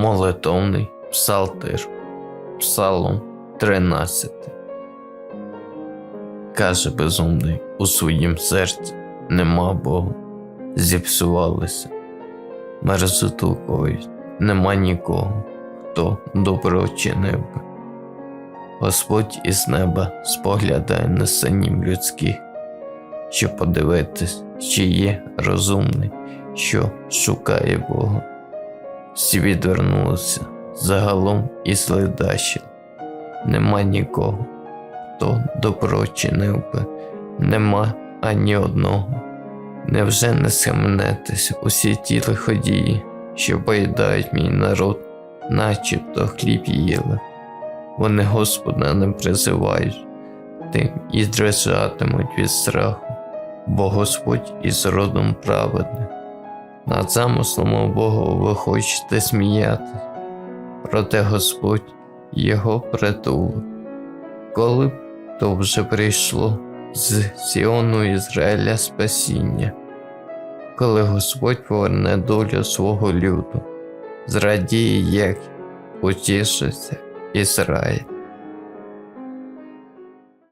Молитовний псалтир, Псалом 13. Каже безумний у своїм серці нема Бога, зіпсувалися, мерзоту коїть, нема нікого, хто добро чинив би. Господь із неба споглядає на синів людських, щоб подивитись, чи є розумний, що шукає Бога. Всі відвернулися загалом і ледащил. Нема нікого, хто добро чинив би, нема ані одного. Невже не схаменетесь усі ті лиходії, що поїдають мій народ, начебто хліб їли? Вони Господа не призивають, тим і дрижатимуть від страху, бо Господь із родом праведним. Над замислом Бога ви хочете сміятись, проте Господь його притулок. Коли б то вже прийшло з Сіону Ізраїля спасіння, коли Господь поверне долю свого люду, зрадіє, як утішиться Ізраїль.